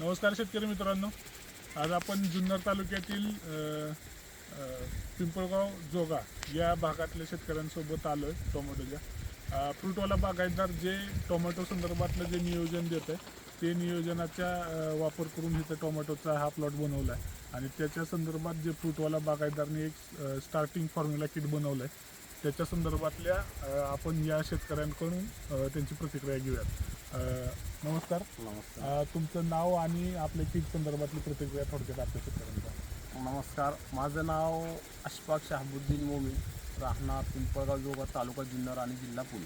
नमस्कार शेतकरी मित्रांनो. आज आपण जुन्नर तालुक्यातील पिंपळगाव जोगा या भागातल्या शेतकऱ्यांसोबत आलो आहे टोमॅटोच्या फ्रूटवाला बागायतदार जे टोमॅटो संदर्भातलं जे नियोजन देत आहे ते नियोजनाचा वापर करून इथं टोमॅटोचा हा प्लॉट बनवला आहे आणि त्याच्या संदर्भात जे फ्रूटवाला बागायतदारने एक स्टार्टिंग फॉर्म्युला किट बनवलं आहे त्याच्या संदर्भातल्या आपण या शेतकऱ्यांकडून त्यांची प्रतिक्रिया घेऊयात. नमस्कार. नमस्कार. अ, तुमचं नाव आणि आपल्या किट संदर्भातली प्रतिक्रिया थोडक्यात आपल्या शेतकऱ्यांचा नमस्कार. माझं नाव अशफाक शहाबुद्दीन मोमीन राहणार पिंपळगाव जोगा तालुका जुन्नर आणि जिल्हा पुणे.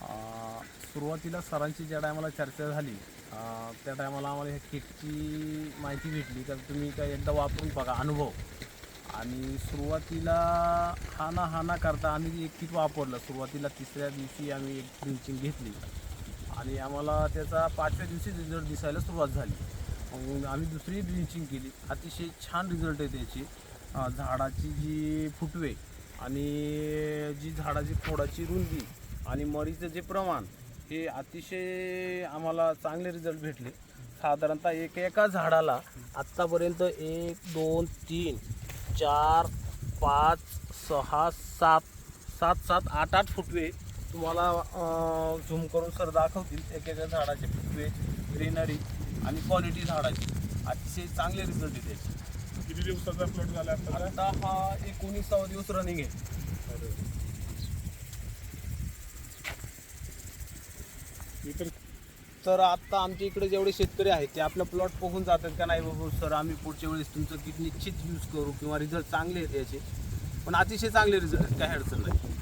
अं, सुरुवातीला सरांची ज्या टायमाला चर्चा झाली अं, त्या टायमाला आम्हाला ह्या किटची माहिती भेटली. तर तुम्ही काय एकदा वापरून बघा अनुभव. आणि सुरुवातीला हा ना हा ना करता आम्ही एक किट वापरलं. सुरुवातीला तिसऱ्या दिवशी आम्ही एक ड्रिंचिंग घेतली. आणि आम्हाला त्याचा पाचव्या दिवशी रिझल्ट दिसायला सुरुवात झाली. मग आम्ही दुसरी ब्लिचिंग केली. अतिशय छान रिझल्ट आहे त्याची. झाडाची जी फुटवे आणि जी झाडाची खोडाची रुंदी आणि मरीचं जे प्रमाण हे अतिशय आम्हाला चांगले रिझल्ट भेटले. साधारणतः एक एका झाडाला आत्तापर्यंत एक दोन तीन चार पाच सहा सात सात सात आठ आठ फुटवे तुम्हाला झूम करून सर दाखवतील एक एका झाडाचे फुटवे ग्रीनरी आणि क्वालिटी झाडाची. अतिशय चांगले रिझल्ट त्याचे किती दिवसाचा प्लॉट झाला आता हा एकोणीसावा दिवस रनिंग आहे. तर आता आमच्या इकडे जेवढे शेतकरी आहेत ते आपला प्लॉट बघून जातात का नाही बाबा सर आम्ही पुढच्या वेळेस तुमचं किट निश्चित यूज करू किंवा रिझल्ट चांगले आहेत याचे पण अतिशय चांगले रिझल्ट काही अडचण नाही.